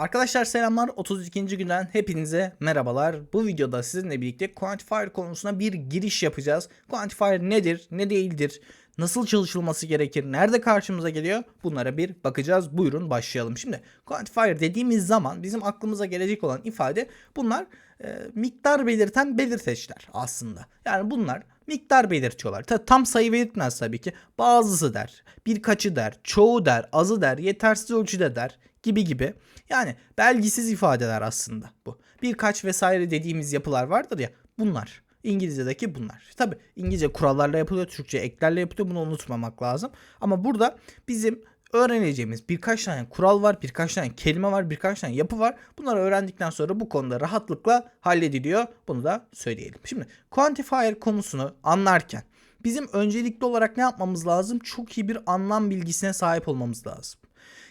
Arkadaşlar selamlar 32. günden hepinize merhabalar. Bu videoda sizinle birlikte Quantifier konusuna bir giriş yapacağız. Quantifier nedir, ne değildir, nasıl çalışılması gerekir, nerede karşımıza geliyor bunlara bir bakacağız. Buyurun başlayalım. Şimdi Quantifier dediğimiz zaman bizim aklımıza gelecek olan ifade bunlar e, miktar belirten belirteçler aslında. Yani bunlar miktar belirtiyorlar. Ta- tam sayı belirtmez tabii ki. Bazısı der, birkaçı der, çoğu der, azı der, yetersiz ölçüde der gibi gibi. Yani belgisiz ifadeler aslında bu. Birkaç vesaire dediğimiz yapılar vardır ya bunlar. İngilizce'deki bunlar. Tabi İngilizce kurallarla yapılıyor, Türkçe eklerle yapılıyor. Bunu unutmamak lazım. Ama burada bizim öğreneceğimiz birkaç tane kural var, birkaç tane kelime var, birkaç tane yapı var. Bunları öğrendikten sonra bu konuda rahatlıkla hallediliyor. Bunu da söyleyelim. Şimdi quantifier konusunu anlarken bizim öncelikli olarak ne yapmamız lazım? Çok iyi bir anlam bilgisine sahip olmamız lazım.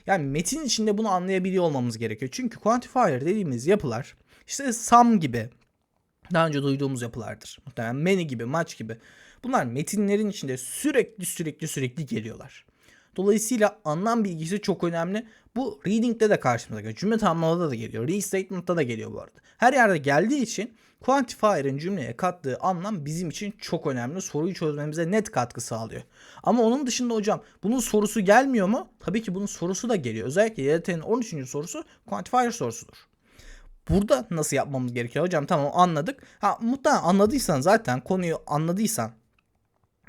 Yani metin içinde bunu anlayabiliyor olmamız gerekiyor. Çünkü quantifier dediğimiz yapılar işte sum gibi daha önce duyduğumuz yapılardır. Muhtemelen many gibi, much gibi. Bunlar metinlerin içinde sürekli sürekli sürekli geliyorlar. Dolayısıyla anlam bilgisi çok önemli. Bu reading'de de karşımıza geliyor. Cümle tamamlamada da geliyor. Restatement'ta da geliyor bu arada. Her yerde geldiği için quantifier'ın cümleye kattığı anlam bizim için çok önemli. Soruyu çözmemize net katkı sağlıyor. Ama onun dışında hocam bunun sorusu gelmiyor mu? Tabii ki bunun sorusu da geliyor. Özellikle YDT'nin 13. sorusu quantifier sorusudur. Burada nasıl yapmamız gerekiyor hocam? Tamam anladık. Ha muhtemelen anladıysan zaten konuyu anladıysan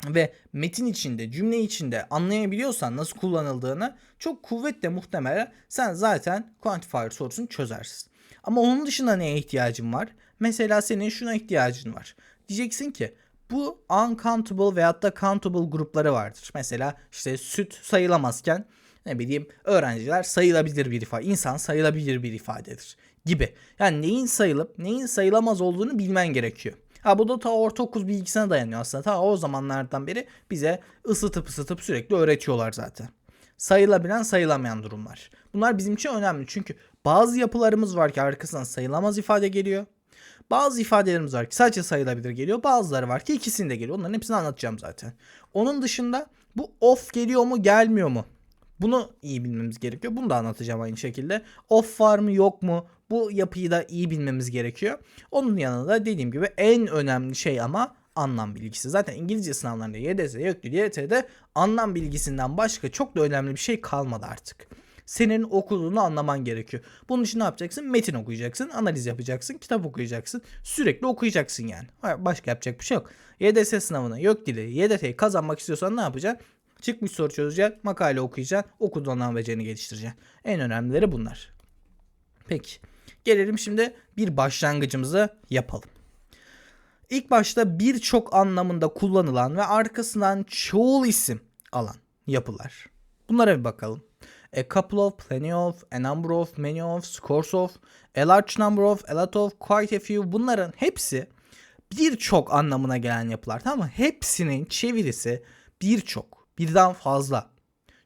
ve metin içinde, cümle içinde anlayabiliyorsan nasıl kullanıldığını çok kuvvetle muhtemelen sen zaten quantifier sorusunu çözersin. Ama onun dışında neye ihtiyacın var? Mesela senin şuna ihtiyacın var. Diyeceksin ki bu uncountable veyahut da countable grupları vardır. Mesela işte süt sayılamazken ne bileyim öğrenciler sayılabilir bir ifade, insan sayılabilir bir ifadedir gibi. Yani neyin sayılıp neyin sayılamaz olduğunu bilmen gerekiyor. Ha bu da ta ortaokul bilgisine dayanıyor aslında. Ta o zamanlardan beri bize ısıtıp ısıtıp sürekli öğretiyorlar zaten. Sayılabilen sayılamayan durumlar. Bunlar bizim için önemli çünkü bazı yapılarımız var ki arkasından sayılamaz ifade geliyor. Bazı ifadelerimiz var ki sadece sayılabilir geliyor. Bazıları var ki ikisinde geliyor. Onların hepsini anlatacağım zaten. Onun dışında bu off geliyor mu gelmiyor mu? Bunu iyi bilmemiz gerekiyor. Bunu da anlatacağım aynı şekilde. Off var mı yok mu? Bu yapıyı da iyi bilmemiz gerekiyor. Onun yanında dediğim gibi en önemli şey ama anlam bilgisi. Zaten İngilizce sınavlarında YDS, YÖKDİL, YT'de anlam bilgisinden başka çok da önemli bir şey kalmadı artık. Senin okuduğunu anlaman gerekiyor. Bunun için ne yapacaksın? Metin okuyacaksın, analiz yapacaksın, kitap okuyacaksın. Sürekli okuyacaksın yani. Başka yapacak bir şey yok. YDS sınavını, YÖKDİL'i, YDT'yi kazanmak istiyorsan ne yapacaksın? Çıkmış soru çözeceksin, makale okuyacaksın, okuduğun anlam becerini geliştireceksin. En önemlileri bunlar. Peki. Gelelim şimdi bir başlangıcımızı yapalım. İlk başta birçok anlamında kullanılan ve arkasından çoğul isim alan yapılar. Bunlara bir bakalım. A couple of, plenty of, a number of, many of, scores of, a large number of, a lot of, quite a few bunların hepsi birçok anlamına gelen yapılar tamam mı? Hepsinin çevirisi birçok, birden fazla,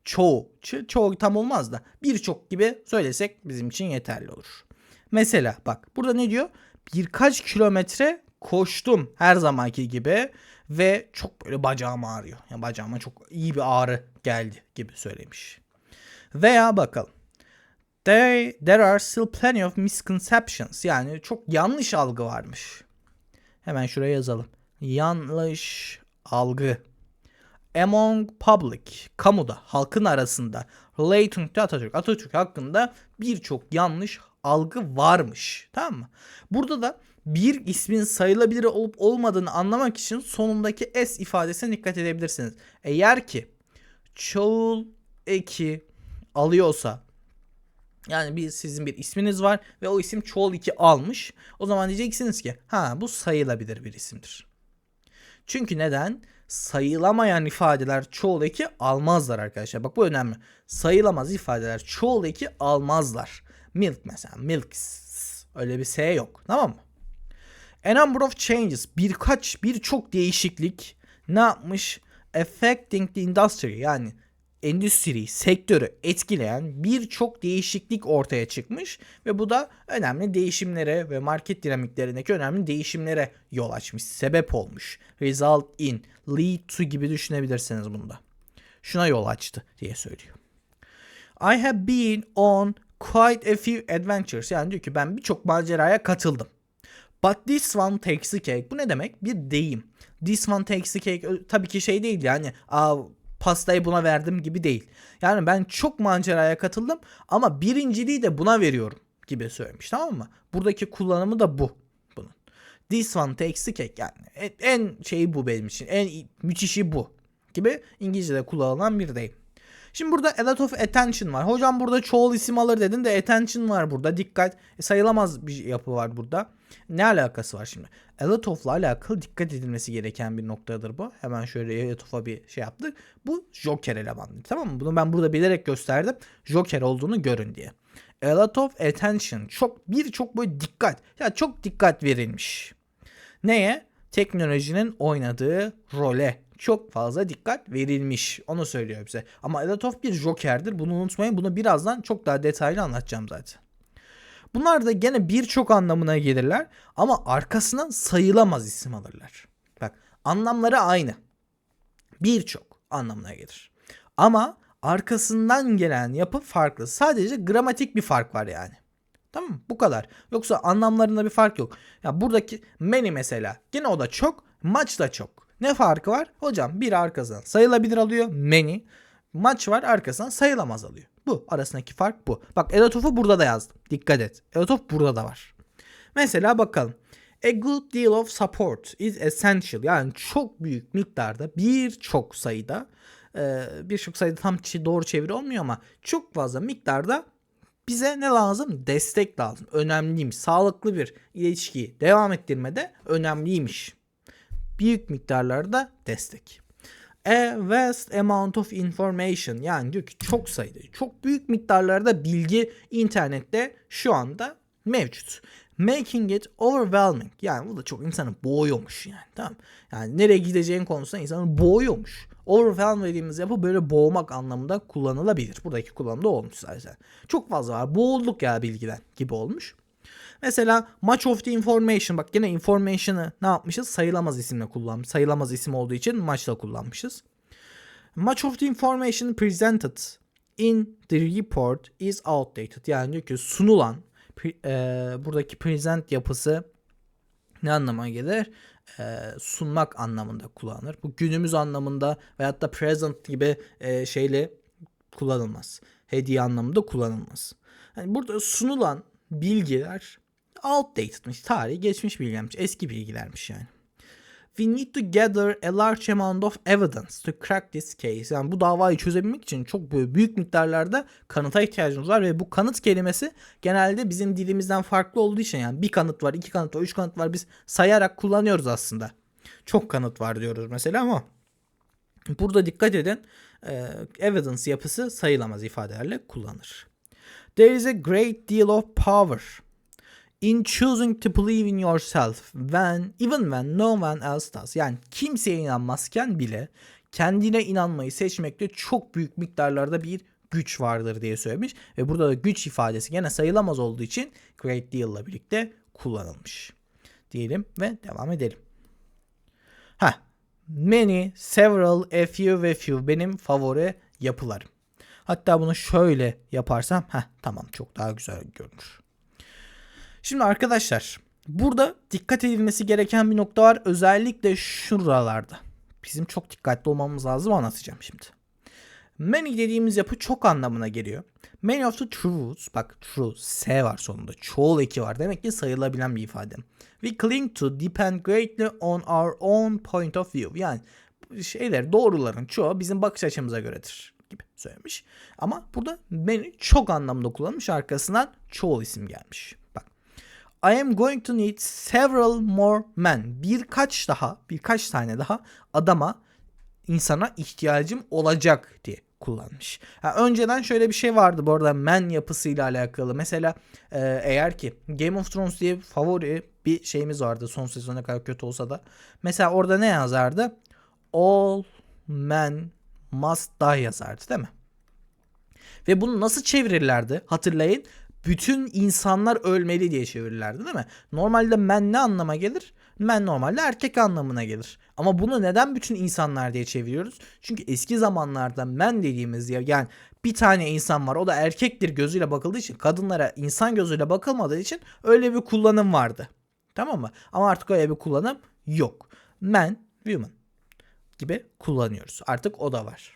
çoğu, ço- çoğu tam olmaz da birçok gibi söylesek bizim için yeterli olur. Mesela bak burada ne diyor? Birkaç kilometre koştum her zamanki gibi ve çok böyle bacağım ağrıyor. Yani bacağıma çok iyi bir ağrı geldi gibi söylemiş. Veya bakalım. There, there are still plenty of misconceptions. Yani çok yanlış algı varmış. Hemen şuraya yazalım. Yanlış algı. Among public, kamuda, halkın arasında relating to Atatürk, Atatürk hakkında birçok yanlış algı varmış. Tamam mı? Burada da bir ismin sayılabilir olup olmadığını anlamak için sonundaki s ifadesine dikkat edebilirsiniz. Eğer ki çoğul eki alıyorsa yani bir sizin bir isminiz var ve o isim çoğul 2 almış. O zaman diyeceksiniz ki ha bu sayılabilir bir isimdir. Çünkü neden? Sayılamayan ifadeler çoğul eki almazlar arkadaşlar. Bak bu önemli. Sayılamaz ifadeler çoğul eki almazlar. Milk mesela. Milk. Öyle bir S yok. Tamam mı? A number of changes. Birkaç, birçok değişiklik ne yapmış? Affecting the industry. Yani endüstri, sektörü etkileyen birçok değişiklik ortaya çıkmış ve bu da önemli değişimlere ve market dinamiklerindeki önemli değişimlere yol açmış, sebep olmuş. Result in, lead to gibi düşünebilirsiniz bunda. Şuna yol açtı diye söylüyor. I have been on quite a few adventures. Yani diyor ki ben birçok maceraya katıldım. But this one takes the cake. Bu ne demek? Bir deyim. This one takes the cake. Tabii ki şey değil yani. Aa, pastayı buna verdim gibi değil. Yani ben çok maceraya katıldım ama birinciliği de buna veriyorum gibi söylemiş tamam mı? Buradaki kullanımı da bu bunun. This one takes the cake yani en, en şeyi bu benim için. En müthişi bu gibi İngilizce'de kullanılan bir deyim. Şimdi burada a lot of attention var. Hocam burada çoğul isim alır dedin de attention var burada. Dikkat e, sayılamaz bir yapı var burada. Ne alakası var şimdi? A lot of'la alakalı dikkat edilmesi gereken bir noktadır bu. Hemen şöyle a lot of'a bir şey yaptık. Bu Joker elemanı. Tamam mı? Bunu ben burada bilerek gösterdim. Joker olduğunu görün diye. A lot of attention. Çok birçok böyle dikkat. Ya çok dikkat verilmiş. Neye? Teknolojinin oynadığı role çok fazla dikkat verilmiş. Onu söylüyor bize. Ama of bir jokerdir. Bunu unutmayın. Bunu birazdan çok daha detaylı anlatacağım zaten. Bunlar da gene birçok anlamına gelirler ama arkasından sayılamaz isim alırlar. Bak anlamları aynı. Birçok anlamına gelir. Ama arkasından gelen yapı farklı. Sadece gramatik bir fark var yani. Tamam mı? Bu kadar. Yoksa anlamlarında bir fark yok. Ya buradaki many mesela. Gene o da çok. Much da çok. Ne farkı var? Hocam bir arkasından sayılabilir alıyor. Many. Much var arkasından sayılamaz alıyor. Bu. Arasındaki fark bu. Bak a lot of'u burada da yazdım. Dikkat et. A lot of burada da var. Mesela bakalım. A good deal of support is essential. Yani çok büyük miktarda birçok sayıda e, birçok sayıda tam doğru çeviri olmuyor ama çok fazla miktarda bize ne lazım? Destek lazım. Önemliymiş. Sağlıklı bir ilişkiyi devam ettirmede önemliymiş. Büyük miktarlarda destek. A vast amount of information yani diyor ki çok sayıda çok büyük miktarlarda bilgi internette şu anda mevcut. Making it overwhelming yani bu da çok insanı boğuyormuş yani tamam. Yani nereye gideceğin konusunda insanı boğuyormuş. Overwhelm dediğimiz yapı böyle boğmak anlamında kullanılabilir. Buradaki kullanımda olmuş zaten. Çok fazla var. Boğulduk ya bilgiden gibi olmuş. Mesela much of the information bak gene information'ı ne yapmışız? Sayılamaz isimle kullanmış. Sayılamaz isim olduğu için much'la kullanmışız. Much of the information presented in the report is outdated. Yani diyor ki sunulan e, buradaki present yapısı ne anlama gelir? E, sunmak anlamında kullanılır. Bu günümüz anlamında veyahut da present gibi e, şeyle kullanılmaz. Hediye anlamında kullanılmaz. Yani burada sunulan bilgiler outdatedmiş. Tarihi geçmiş bilgilermiş. Eski bilgilermiş yani. We need to gather a large amount of evidence to crack this case. Yani bu davayı çözebilmek için çok böyle büyük miktarlarda kanıta ihtiyacımız var ve bu kanıt kelimesi genelde bizim dilimizden farklı olduğu için yani bir kanıt var, iki kanıt var, üç kanıt var biz sayarak kullanıyoruz aslında. Çok kanıt var diyoruz mesela ama burada dikkat edin evidence yapısı sayılamaz ifadelerle kullanır. There is a great deal of power in choosing to believe in yourself when even when no one else does. Yani kimseye inanmazken bile kendine inanmayı seçmekte çok büyük miktarlarda bir güç vardır diye söylemiş ve burada da güç ifadesi gene sayılamaz olduğu için great deal ile birlikte kullanılmış. Diyelim ve devam edelim. Ha, many, several, a few ve few benim favori yapılarım. Hatta bunu şöyle yaparsam ha tamam çok daha güzel görünür. Şimdi arkadaşlar burada dikkat edilmesi gereken bir nokta var. Özellikle şuralarda. Bizim çok dikkatli olmamız lazım anlatacağım şimdi. Many dediğimiz yapı çok anlamına geliyor. Many of the truths, bak true, S var sonunda. Çoğul eki var. Demek ki sayılabilen bir ifade. We cling to depend greatly on our own point of view. Yani şeyler doğruların çoğu bizim bakış açımıza göredir gibi söylemiş. Ama burada many çok anlamda kullanmış. Arkasından çoğul isim gelmiş. Bak I am going to need several more men. Birkaç daha, birkaç tane daha adama, insana ihtiyacım olacak diye kullanmış. Ha, önceden şöyle bir şey vardı bu arada men yapısıyla alakalı. Mesela e, eğer ki Game of Thrones diye favori bir şeyimiz vardı son sezon ne kadar kötü olsa da. Mesela orada ne yazardı? All men must die yazardı değil mi? Ve bunu nasıl çevirirlerdi? Hatırlayın bütün insanlar ölmeli diye çevirirlerdi değil mi? Normalde men ne anlama gelir? Men normalde erkek anlamına gelir. Ama bunu neden bütün insanlar diye çeviriyoruz? Çünkü eski zamanlarda men dediğimiz ya yani bir tane insan var o da erkektir gözüyle bakıldığı için kadınlara insan gözüyle bakılmadığı için öyle bir kullanım vardı. Tamam mı? Ama artık öyle bir kullanım yok. Men, woman gibi kullanıyoruz. Artık o da var.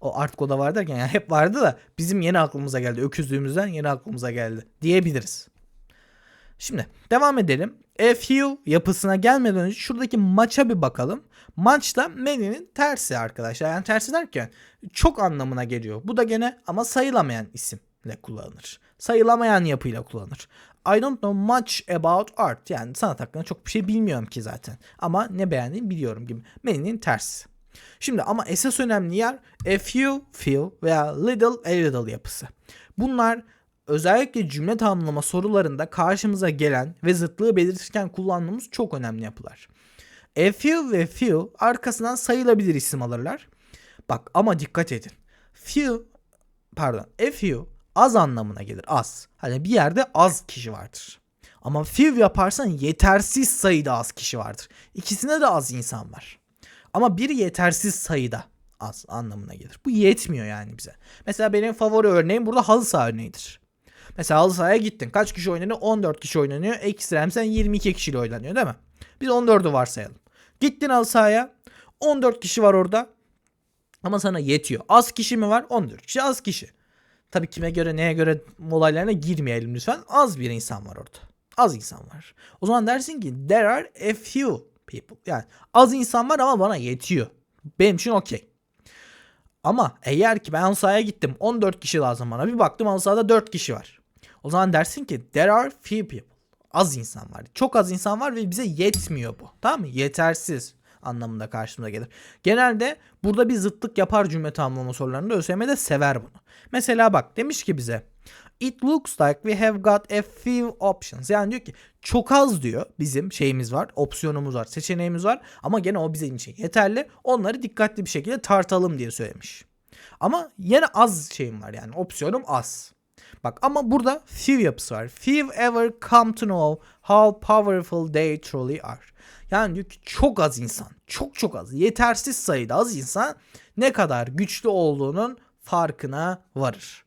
O artık o da var derken yani hep vardı da bizim yeni aklımıza geldi. Öküzlüğümüzden yeni aklımıza geldi diyebiliriz. Şimdi devam edelim. A few yapısına gelmeden önce şuradaki maça bir bakalım. Maç da menü'nün tersi arkadaşlar. Yani tersi derken çok anlamına geliyor. Bu da gene ama sayılamayan isimle kullanılır. Sayılamayan yapıyla kullanılır. I don't know much about art. Yani sanat hakkında çok bir şey bilmiyorum ki zaten. Ama ne beğendiğimi biliyorum gibi. Menü'nün tersi. Şimdi ama esas önemli yer a few, few veya little, a little yapısı. Bunlar özellikle cümle tamamlama sorularında karşımıza gelen ve zıtlığı belirtirken kullandığımız çok önemli yapılar. A few ve few arkasından sayılabilir isim alırlar. Bak ama dikkat edin. Few pardon a few az anlamına gelir az. Hani bir yerde az kişi vardır. Ama few yaparsan yetersiz sayıda az kişi vardır. İkisinde de az insan var. Ama bir yetersiz sayıda az anlamına gelir. Bu yetmiyor yani bize. Mesela benim favori örneğim burada halı saha örneğidir. Mesela halı sahaya gittin. Kaç kişi oynanıyor? 14 kişi oynanıyor. Ekstrem sen 22 kişiyle oynanıyor değil mi? Biz 14'ü varsayalım. Gittin halı sahaya. 14 kişi var orada. Ama sana yetiyor. Az kişi mi var? 14 kişi az kişi. Tabii kime göre neye göre olaylarına girmeyelim lütfen. Az bir insan var orada. Az insan var. O zaman dersin ki there are a few people. Yani az insan var ama bana yetiyor. Benim için okey. Ama eğer ki ben halı sahaya gittim 14 kişi lazım bana. Bir baktım halı sahada 4 kişi var. O zaman dersin ki there are few people. Az insan var. Çok az insan var ve bize yetmiyor bu. Tamam mı? Yetersiz anlamında karşımıza gelir. Genelde burada bir zıtlık yapar cümle tamamlama sorularında ÖSYM de sever bunu. Mesela bak demiş ki bize It looks like we have got a few options. Yani diyor ki çok az diyor bizim şeyimiz var, opsiyonumuz var, seçeneğimiz var ama gene o bizim için yeterli. Onları dikkatli bir şekilde tartalım diye söylemiş. Ama yine az şeyim var yani opsiyonum az. Bak ama burada few yapısı var. Few ever come to know how powerful they truly are. Yani diyor ki çok az insan, çok çok az, yetersiz sayıda az insan ne kadar güçlü olduğunun farkına varır.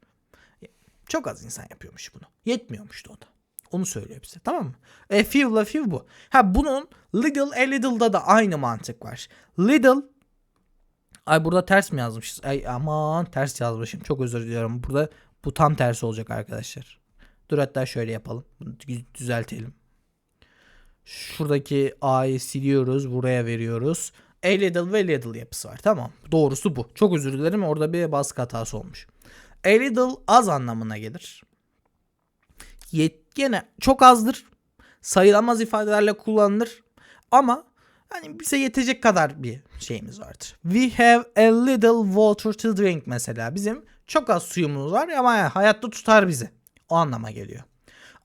Çok az insan yapıyormuş bunu. Yetmiyormuş da o da. Onu söylüyor bize tamam mı? A few la few bu. Ha bunun little a little'da da aynı mantık var. Little Ay burada ters mi yazmışız? Ay aman ters yazmışım. Çok özür diliyorum. Burada bu tam tersi olacak arkadaşlar. Dur hatta şöyle yapalım. Düzeltelim. Şuradaki A'yı siliyoruz. Buraya veriyoruz. A little ve little yapısı var. Tamam. Doğrusu bu. Çok özür dilerim. Orada bir baskı hatası olmuş. A little az anlamına gelir. Yet, gene çok azdır. Sayılamaz ifadelerle kullanılır. Ama hani bize yetecek kadar bir şeyimiz vardır. We have a little water to drink mesela. Bizim çok az suyumuz var ama hayatta tutar bizi. O anlama geliyor.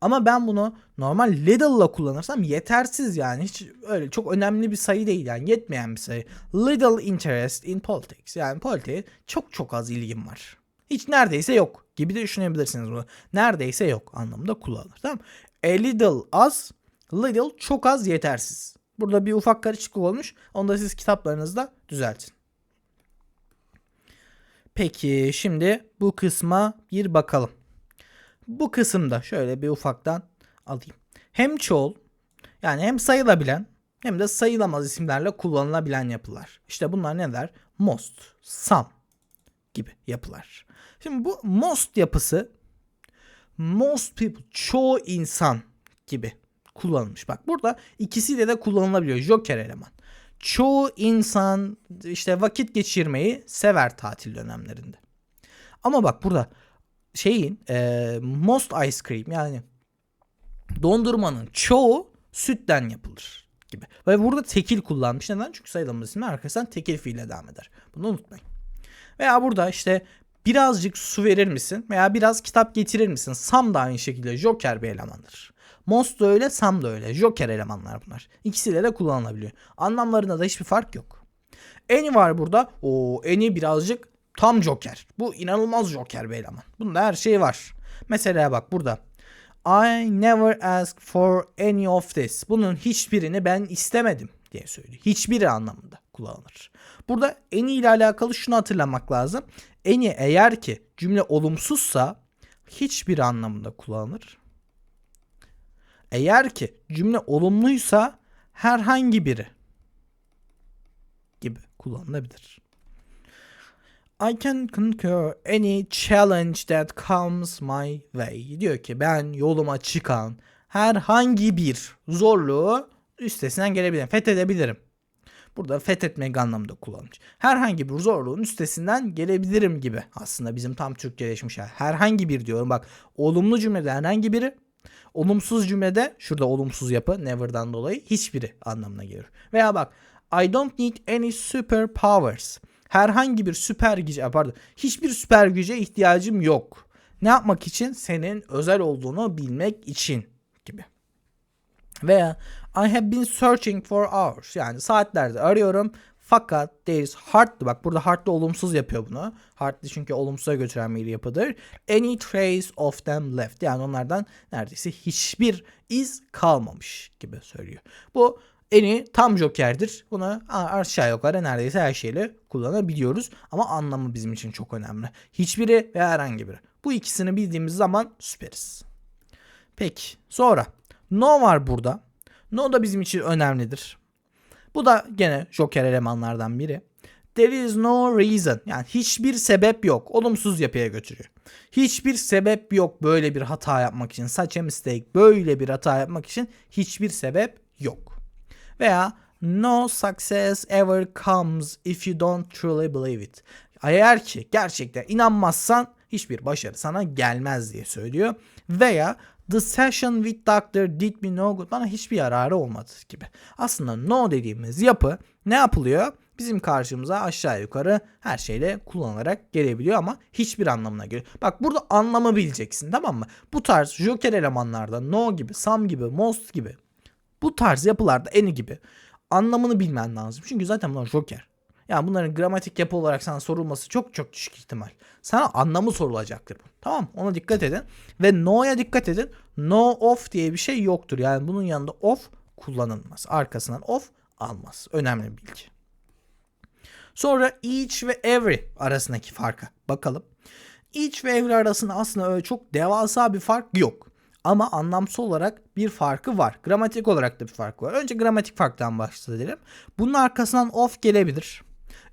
Ama ben bunu normal little'la kullanırsam yetersiz yani. Hiç öyle çok önemli bir sayı değil yani yetmeyen bir sayı. Little interest in politics. Yani politiğe çok çok az ilgim var. Hiç neredeyse yok gibi de düşünebilirsiniz bunu. Neredeyse yok anlamında kullanılır. Tamam A little az, little çok az yetersiz. Burada bir ufak karışıklık olmuş. Onu da siz kitaplarınızda düzeltin. Peki şimdi bu kısma bir bakalım. Bu kısımda şöyle bir ufaktan alayım. Hem çoğul yani hem sayılabilen hem de sayılamaz isimlerle kullanılabilen yapılar. İşte bunlar neler? Most, some gibi yapılar. Şimdi bu most yapısı most people çoğu insan gibi kullanılmış. Bak burada ikisiyle de kullanılabiliyor. Joker eleman. Çoğu insan işte vakit geçirmeyi sever tatil dönemlerinde. Ama bak burada şeyin e, most ice cream yani dondurmanın çoğu sütten yapılır gibi. Ve burada tekil kullanmış. Neden? Çünkü sayılamaz isimler arkasından tekil fiille devam eder. Bunu unutmayın. Veya burada işte birazcık su verir misin? Veya biraz kitap getirir misin? Sam da aynı şekilde Joker bir elemandır. Most da öyle, Sam da öyle. Joker elemanlar bunlar. İkisiyle de kullanılabiliyor. Anlamlarında da hiçbir fark yok. Any var burada. O Any birazcık tam Joker. Bu inanılmaz Joker bir eleman. Bunda her şey var. Mesela bak burada. I never asked for any of this. Bunun hiçbirini ben istemedim diye söylüyor. Hiçbiri anlamında kullanılır. Burada any ile alakalı şunu hatırlamak lazım. Any eğer ki cümle olumsuzsa hiçbir anlamında kullanılır. Eğer ki cümle olumluysa herhangi biri gibi kullanılabilir. I can conquer any challenge that comes my way. Diyor ki ben yoluma çıkan herhangi bir zorluğu üstesinden gelebilirim. Fethedebilirim. Burada fethetmek anlamında kullanılmış. Herhangi bir zorluğun üstesinden gelebilirim gibi. Aslında bizim tam Türkçeleşmiş. Herhangi bir diyorum bak. Olumlu cümlede herhangi biri. Olumsuz cümlede şurada olumsuz yapı never'dan dolayı hiçbiri anlamına gelir. Veya bak I don't need any superpowers. Herhangi bir süper güce pardon hiçbir süper güce ihtiyacım yok. Ne yapmak için? Senin özel olduğunu bilmek için gibi. Veya I have been searching for hours. Yani saatlerde arıyorum. Fakat there is hardly bak burada hardly olumsuz yapıyor bunu. Hardly çünkü olumsuza götüren bir yapıdır. Any trace of them left. Yani onlardan neredeyse hiçbir iz kalmamış gibi söylüyor. Bu eni tam jokerdir. Bunu aşağı yukarı neredeyse her şeyle kullanabiliyoruz. Ama anlamı bizim için çok önemli. Hiçbiri ve herhangi biri. Bu ikisini bildiğimiz zaman süperiz. Peki sonra no var burada. No da bizim için önemlidir. Bu da gene joker elemanlardan biri. There is no reason. Yani hiçbir sebep yok. Olumsuz yapıya götürüyor. Hiçbir sebep yok böyle bir hata yapmak için. Such a mistake. Böyle bir hata yapmak için hiçbir sebep yok. Veya no success ever comes if you don't truly believe it. Eğer ki gerçekten inanmazsan hiçbir başarı sana gelmez diye söylüyor. Veya The session with doctor did me no good. Bana hiçbir yararı olmadı gibi. Aslında no dediğimiz yapı ne yapılıyor? Bizim karşımıza aşağı yukarı her şeyle kullanılarak gelebiliyor ama hiçbir anlamına geliyor. Bak burada anlamı bileceksin tamam mı? Bu tarz joker elemanlarda no gibi, some gibi, most gibi bu tarz yapılarda any gibi anlamını bilmen lazım. Çünkü zaten bunlar joker. Yani bunların gramatik yapı olarak sana sorulması çok çok düşük ihtimal. Sana anlamı sorulacaktır bu. Tamam Ona dikkat edin. Ve no'ya dikkat edin. No of diye bir şey yoktur. Yani bunun yanında of kullanılmaz. Arkasından of almaz. Önemli bir bilgi. Sonra each ve every arasındaki farka bakalım. Each ve every arasında aslında öyle çok devasa bir fark yok. Ama anlamsal olarak bir farkı var. Gramatik olarak da bir farkı var. Önce gramatik farktan başlayalım. Bunun arkasından of gelebilir.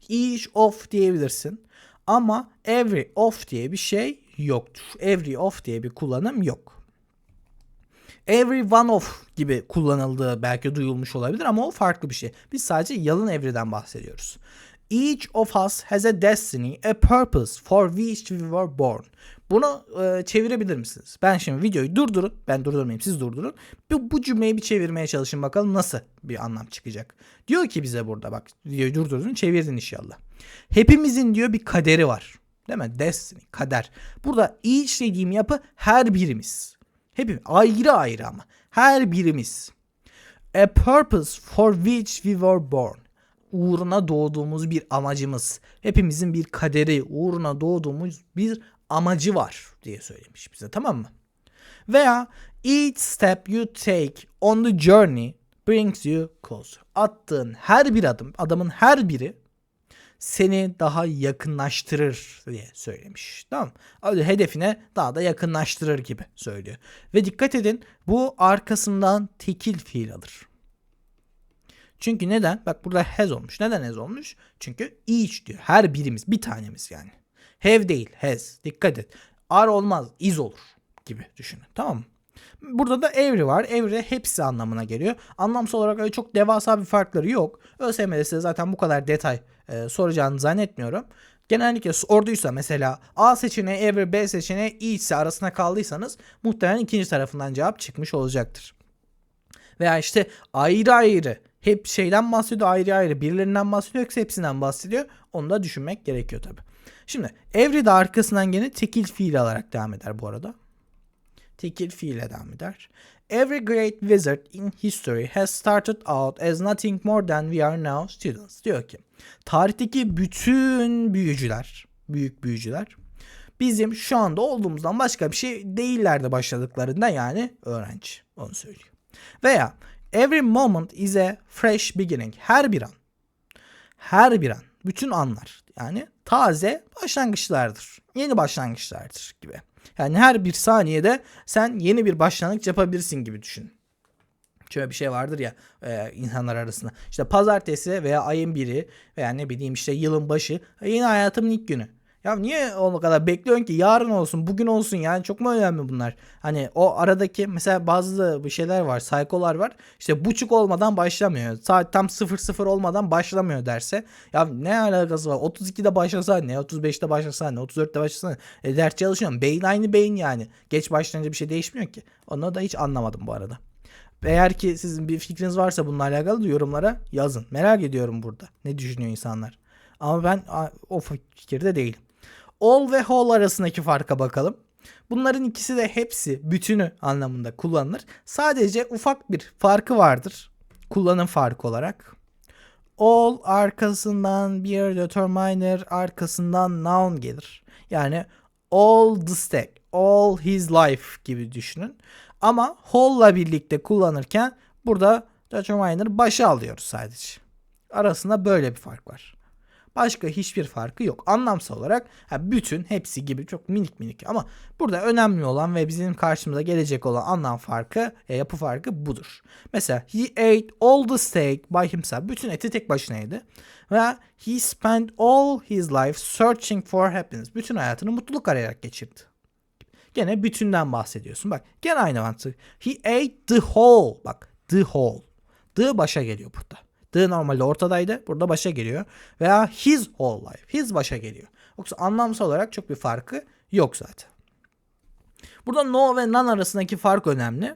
Each of diyebilirsin. Ama every of diye bir şey yoktur. Every of diye bir kullanım yok. Every one of gibi kullanıldığı belki duyulmuş olabilir ama o farklı bir şey. Biz sadece yalın every'den bahsediyoruz. Each of us has a destiny, a purpose for which we were born. Bunu e, çevirebilir misiniz? Ben şimdi videoyu durdurun. Ben durdurmayayım siz durdurun. Bu, bu cümleyi bir çevirmeye çalışın bakalım nasıl bir anlam çıkacak. Diyor ki bize burada bak videoyu durdurdun çevirdin inşallah. Hepimizin diyor bir kaderi var. Değil mi? Destiny, kader. Burada each dediğim yapı her birimiz. Hepimiz ayrı ayrı ama. Her birimiz. A purpose for which we were born uğruna doğduğumuz bir amacımız. Hepimizin bir kaderi, uğruna doğduğumuz bir amacı var diye söylemiş bize tamam mı? Veya each step you take on the journey brings you closer. Attığın her bir adım, adamın her biri seni daha yakınlaştırır diye söylemiş. Tamam mı? Hedefine daha da yakınlaştırır gibi söylüyor. Ve dikkat edin bu arkasından tekil fiil alır. Çünkü neden? Bak burada has olmuş. Neden has olmuş? Çünkü each diyor. Her birimiz. Bir tanemiz yani. Have değil. Has. Dikkat et. Are olmaz. Is olur gibi düşünün. Tamam mı? Burada da every var. Every hepsi anlamına geliyor. Anlamsal olarak öyle çok devasa bir farkları yok. ÖSYM'de size zaten bu kadar detay e, soracağını zannetmiyorum. Genellikle sorduysa mesela A seçeneği every B seçeneği each ise arasında kaldıysanız muhtemelen ikinci tarafından cevap çıkmış olacaktır. Veya işte ayrı ayrı hep şeyden bahsediyor ayrı ayrı birilerinden bahsediyor yoksa hepsinden bahsediyor. Onu da düşünmek gerekiyor tabi. Şimdi every de arkasından gene tekil fiil alarak devam eder bu arada. Tekil fiile devam eder. Every great wizard in history has started out as nothing more than we are now students. Diyor ki tarihteki bütün büyücüler, büyük büyücüler bizim şu anda olduğumuzdan başka bir şey değillerdi başladıklarında yani öğrenci. Onu söylüyor. Veya every moment is a fresh beginning. Her bir an. Her bir an. Bütün anlar. Yani taze başlangıçlardır. Yeni başlangıçlardır gibi. Yani her bir saniyede sen yeni bir başlangıç yapabilirsin gibi düşün. Şöyle bir şey vardır ya e, insanlar arasında. İşte pazartesi veya ayın biri veya ne bileyim işte yılın başı yeni hayatımın ilk günü. Ya niye o kadar bekliyorsun ki yarın olsun bugün olsun yani çok mu önemli bunlar? Hani o aradaki mesela bazı bir şeyler var saykolar var işte buçuk olmadan başlamıyor saat tam 00 olmadan başlamıyor derse ya ne alakası var 32'de başlasa ne 35'te başlasa ne 34'te başlasa ne e, ders çalışıyorum beyin aynı beyin yani geç başlayınca bir şey değişmiyor ki onu da hiç anlamadım bu arada. Eğer ki sizin bir fikriniz varsa bununla alakalı yorumlara yazın. Merak ediyorum burada. Ne düşünüyor insanlar? Ama ben o fikirde değilim. All ve whole arasındaki farka bakalım. Bunların ikisi de hepsi bütünü anlamında kullanılır. Sadece ufak bir farkı vardır. Kullanım farkı olarak. All arkasından bir determiner arkasından noun gelir. Yani all the stack, all his life gibi düşünün. Ama whole'la birlikte kullanırken burada determiner başa alıyoruz sadece. Arasında böyle bir fark var. Başka hiçbir farkı yok. Anlamsal olarak bütün hepsi gibi çok minik minik ama burada önemli olan ve bizim karşımıza gelecek olan anlam farkı, e, yapı farkı budur. Mesela he ate all the steak by himself. Bütün eti tek başına yedi. Ve he spent all his life searching for happiness. Bütün hayatını mutluluk arayarak geçirdi. Gene bütünden bahsediyorsun. Bak gene aynı mantık. He ate the whole. Bak the whole. The başa geliyor burada. The normalde ortadaydı. Burada başa geliyor. Veya his whole life. His başa geliyor. Yoksa anlamsal olarak çok bir farkı yok zaten. Burada no ve none arasındaki fark önemli.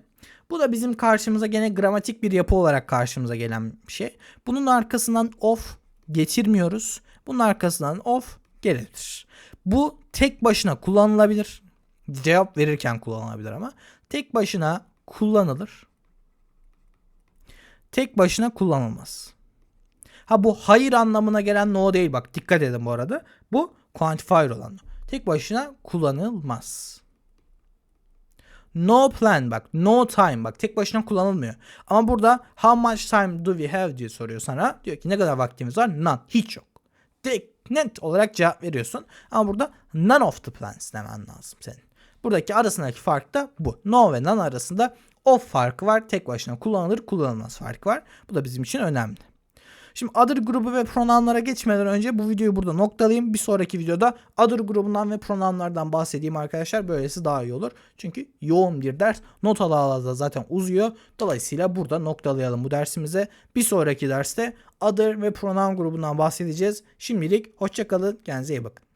Bu da bizim karşımıza gene gramatik bir yapı olarak karşımıza gelen bir şey. Bunun arkasından of getirmiyoruz. Bunun arkasından of gelir. Bu tek başına kullanılabilir. Cevap verirken kullanılabilir ama tek başına kullanılır. Tek başına kullanılmaz. Ha bu hayır anlamına gelen no değil bak dikkat edin bu arada. Bu quantifier olan. Tek başına kullanılmaz. No plan bak no time bak tek başına kullanılmıyor. Ama burada how much time do we have diye soruyor sana. Diyor ki ne kadar vaktimiz var? None. Hiç yok. Direkt net olarak cevap veriyorsun. Ama burada none of the plans demen lazım senin. Buradaki arasındaki fark da bu. No ve none arasında of farkı var. Tek başına kullanılır kullanılmaz farkı var. Bu da bizim için önemli. Şimdi other grubu ve pronounlara geçmeden önce bu videoyu burada noktalayayım. Bir sonraki videoda other grubundan ve pronounlardan bahsedeyim arkadaşlar. Böylesi daha iyi olur. Çünkü yoğun bir ders. Not ala ala da zaten uzuyor. Dolayısıyla burada noktalayalım bu dersimize. Bir sonraki derste other ve pronoun grubundan bahsedeceğiz. Şimdilik hoşçakalın. Kendinize iyi bakın.